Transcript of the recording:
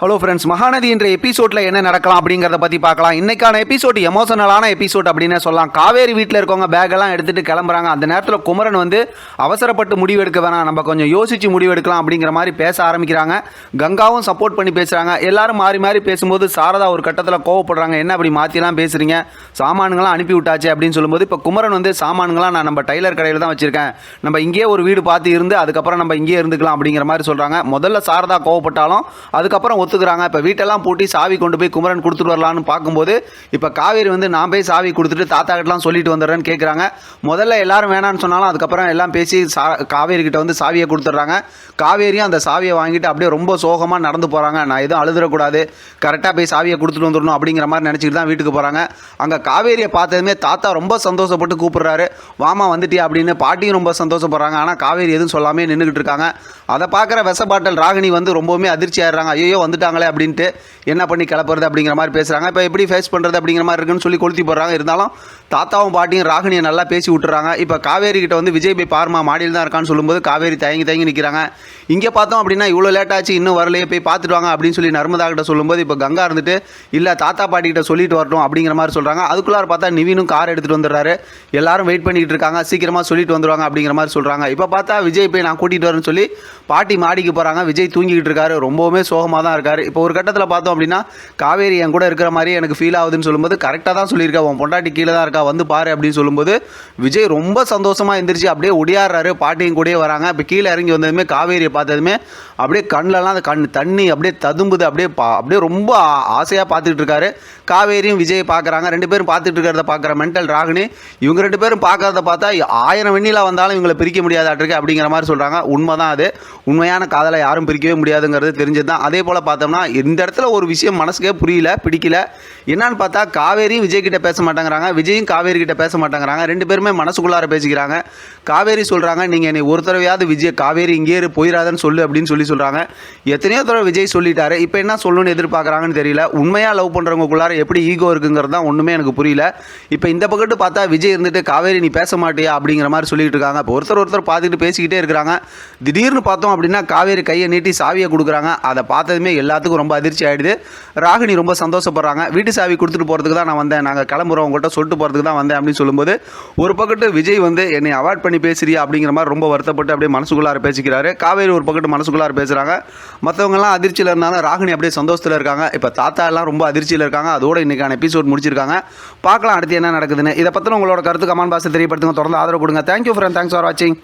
Hello friends Mahanadi என்ற எபிசோடில் என்ன நடக்கலாம் அப்படிங்கிறத பற்றி பார்க்கலாம். இன்னைக்கான எபிசோடு எமோஷனலான எபிசோட் அப்படின்னு சொல்லலாம். காவேரி வீட்டில் இருக்கவங்க பேக்கெல்லாம் எடுத்துகிட்டு கிளம்புறாங்க. அந்த நேரத்தில் குமரன் வந்து அவசரப்பட்டு முடிவு எடுக்க வேணாம். நம்ம கொஞ்சம் யோசித்து முடிவு எடுக்கலாம் அப்படிங்கிற மாதிரி பேச ஆரம்பிக்கிறாங்க. கங்காவும் சப்போர்ட் பண்ணி பேசுகிறாங்க எல்லாரும் மாறி மாறி பேசும்போது சாரதா ஒரு கட்டத்தில் கோவப்படுறாங்க. என்ன அப்படி மாற்றிலாம் பேசுகிறீங்க சாமான்கள்லாம் அனுப்பி விட்டாச்சு அப்படின்னு சொல்லும்போது இப்போ குமரன் வந்து சாமான்கள்லாம் நான் நம்ம டைலர் கடையில் தான் வச்சுருக்கேன். நம்ம இங்கேயே ஒரு வீடு பார்த்து இருந்து அதுக்கப்புறம் நம்ம இங்கேயே இருந்துக்கலாம் அப்படிங்கிற மாதிரி சொல்கிறாங்க முதல்ல சாரதா கோவப்பட்டாலும் அதுக்கப்புறம் ஒத்துக்கிறாங்க இப்போ வீட்டெல்லாம் பூட்டி சாவி கொண்டு போய் குமரன் கொடுத்துட்டு வரலான்னு பார்க்கும்போது இப்போ காவேரி வந்து நான் போய் சாவி கொடுத்துட்டு தாத்தா கிட்டலாம் சொல்லிட்டு வந்துடுறேன்னு கேட்குறாங்க முதல்ல எல்லாரும் வேணான்னு சொன்னாலும் அதுக்கப்புறம் எல்லாம் பேசி சா காவேரி கிட்ட வந்து சாவியை கொடுத்துட்றாங்க. காவேரியும் அந்த சாவியை வாங்கிட்டு அப்படியே ரொம்ப சோகமாக நடந்து போகிறாங்க நான் எதுவும் அழுதுறக்கூடாது. கரெக்டாக போய் சாவியை கொடுத்துட்டு வந்துடணும் அப்படிங்கிற மாதிரி நினச்சிக்கிட்டு தான் வீட்டுக்கு போகிறாங்க அங்கே காவேரியை பார்த்ததுமே தாத்தா ரொம்ப சந்தோஷப்பட்டு கூப்பிட்றாரு. வாமா வந்துட்டியா? அப்படின்னு பாட்டியும் ரொம்ப சந்தோஷப்படுறாங்க. ஆனால் காவேரி எதுவும் சொல்லாமே நின்றுக்கிட்டு இருக்காங்க. அதை பார்க்குற விஷ பாட்டல் ராகினி வந்து ரொம்பவுமே அதிர்ச்சி ஆயிடுறாங்க. ஐயோ வந்து கொடுத்தாங்களே அப்படின்ட்டு என்ன பண்ணி கிளப்புறது அப்படிங்கிற மாதிரி பேசுகிறாங்க இப்போ எப்படி ஃபேஸ் பண்ணுறது அப்படிங்கிற மாதிரி இருக்குன்னு சொல்லி கொளுத்தி போடுறாங்க. இருந்தாலும் தாத்தாவும் பாட்டியும் ராகினியை நல்லா பேசி விட்டுறாங்க. இப்போ காவேரி கிட்ட வந்து விஜய் போய் பாருமா மாடியில் தான் இருக்கான்னு சொல்லும்போது காவேரி தயங்கி தயங்கி நிற்கிறாங்க இங்கே பார்த்தோம் அப்படின்னா இவ்வளோ லேட் ஆச்சு இன்னும் வரலையே போய் பார்த்துட்டு வாங்க அப்படின்னு சொல்லி நர்மதா கிட்ட சொல்லும்போது இப்போ கங்கா இருந்துட்டு இல்லை தாத்தா பாட்டி கிட்ட சொல்லிட்டு வரட்டும் அப்படிங்கிற மாதிரி சொல்கிறாங்க அதுக்குள்ளார பார்த்தா நிவினும் கார் எடுத்துகிட்டு வந்துடுறாரு. எல்லாரும் வெயிட் பண்ணிக்கிட்டு இருக்காங்க. சீக்கிரமாக சொல்லிட்டு வந்துடுவாங்க அப்படிங்கிற மாதிரி சொல்கிறாங்க இப்போ பார்த்தா விஜய் போய் நான் கூட்டிகிட்டு வரேன்னு சொல்லி பாட்டி மாடிக்கு போகிறாங்க விஜய் தூங்கிக்கிட்டு இருக்காரு. ரொம்பவுமே சோகமாக தான் இருக்காரு. இப்போ ஒரு கட்டத்தில் பார்த்தோம் அப்படின்னா காவேரி என் கூட இருக்கிற மாதிரி எனக்கு ஃபீல் ஆகுதுன்னு சொல்லும்போது கரெக்டாக தான் சொல்லியிருக்கேன் உன் பொண்டாட்டி கீழே தான் இருக்கா வந்து பாரு அப்படின்னு சொல்லும்போது விஜய் ரொம்ப சந்தோஷமாக எந்திரிச்சு அப்படியே ஒடியாடுறாரு. பாட்டியும் கூடயே வராங்க. இப்போ கீழே இறங்கி வந்ததுமே காவேரியை பார்த்ததுமே அப்படியே கண்ணிலலாம் அந்த கண் தண்ணி அப்படியே ததும்புது. அப்படியே பா அப்படியே ரொம்ப ஆசையாக பார்த்துட்டு இருக்காரு. காவேரியும் விஜய் பார்க்குறாங்க. ரெண்டு பேரும் பார்த்துட்டு இருக்கிறத பார்க்குற மென்டல் ராகினி. இவங்க ரெண்டு பேரும் பார்க்கறத பார்த்தா ஆயிரம் வெண்ணிலா வந்தாலும் இவங்களை பிரிக்க முடியாதாட்டிருக்கு அப்படிங்கிற மாதிரி சொல்கிறாங்க உண்மை தான் அது. உண்மையான காதலை யாரும் பிரிக்கவே முடியாதுங்கிறது தெரிஞ்சது தான் அதே போல் பார்த்தோம்னா இந்த இடத்துல ஒரு விஷயம் மனசுக்கே புரியல பிடிக்கல. என்னன்னு பார்த்தா காவேரியும் விஜய் கிட்ட பேச மாட்டேங்கிறாங்க. விஜயும் காவேரி கிட்ட பேச மாட்டேங்கிறாங்க. ரெண்டு பேருமே மனசுக்குள்ளார பேசிக்கிறாங்க. காவேரி சொல்கிறாங்க நீங்கள் என்னை ஒரு தடவையாவது விஜய் காவேரி இங்கேயே போயிடாதன்னு சொல்லு அப்படின்னு சொல்லி சொல்கிறாங்க எத்தனையோ தடவை விஜய் சொல்லிட்டாரு. இப்போ என்ன சொல்லணும்னு எதிர்பார்க்குறாங்கன்னு தெரியல. உண்மையாக லவ் பண்ணுறவங்களுக்குள்ளார எப்படி ஈகோ இருக்குங்கிறது தான் ஒன்றுமே எனக்கு புரியல. இப்போ இந்த பக்கத்து பார்த்தா விஜய் இருந்துட்டு காவேரி நீ பேச மாட்டியா? அப்படிங்கிற மாதிரி சொல்லிட்டு இருக்காங்க. இப்போ ஒருத்தர் ஒருத்தர் பார்த்துட்டு பேசிக்கிட்டே இருக்கிறாங்க. திடீர்னு பார்த்தோம் அப்படின்னா காவேரி கையை நீட்டி சாவியை கொடுக்குறாங்க. அதை பார்த்ததுமே எல்லாத்துக்கும் ரொம்ப அதிர்ச்சி ஆகிடுது ராகினி ரொம்ப சந்தோஷப்படுறாங்க. வீட்டு சாவி கொடுத்துட்டு போகிறதுக்கு தான் நான் வந்தேன். நாங்கள் கிளம்புறோம். உங்கள்கிட்ட சொல்லிட்டு போகிறதுக்கு தான் வந்தேன் அப்படின்னு சொல்லும்போது ஒரு பக்கத்து விஜய் வந்து என்னை அவாய்ட் பண்ணி பேசுறியா அப்படிங்கிற மாதிரி ரொம்ப வருத்தப்பட்டு அப்படியே மனசுக்குள்ளார பேசிக்கிறாரு. காவேரி ஒரு பக்கத்து மனசுக்குள்ளார பேசுகிறாங்க மற்றவங்கலாம் அதிர்ச்சியில் இருந்தாலும் ராகினி அப்படியே சந்தோஷத்தில் இருக்காங்க. இப்போ தாத்தா எல்லாம் ரொம்ப அதிர்ச்சியில் இருக்காங்க. அதோட இன்னைக்கான எபிசோட் முடிச்சிருக்காங்க. பார்க்கலாம் அடுத்து என்ன நடக்குதுன்னு. இதை பற்றின உங்களோட கருத்து கமான் பாக்ஸில் தெரியப்படுத்துங்க. தொடர்ந்து ஆதரவு கொடுங்க. தேங்க்யூ ஃப்ரெண்ட் தேங்க்ஸ் ஃபார் வாட்சிங்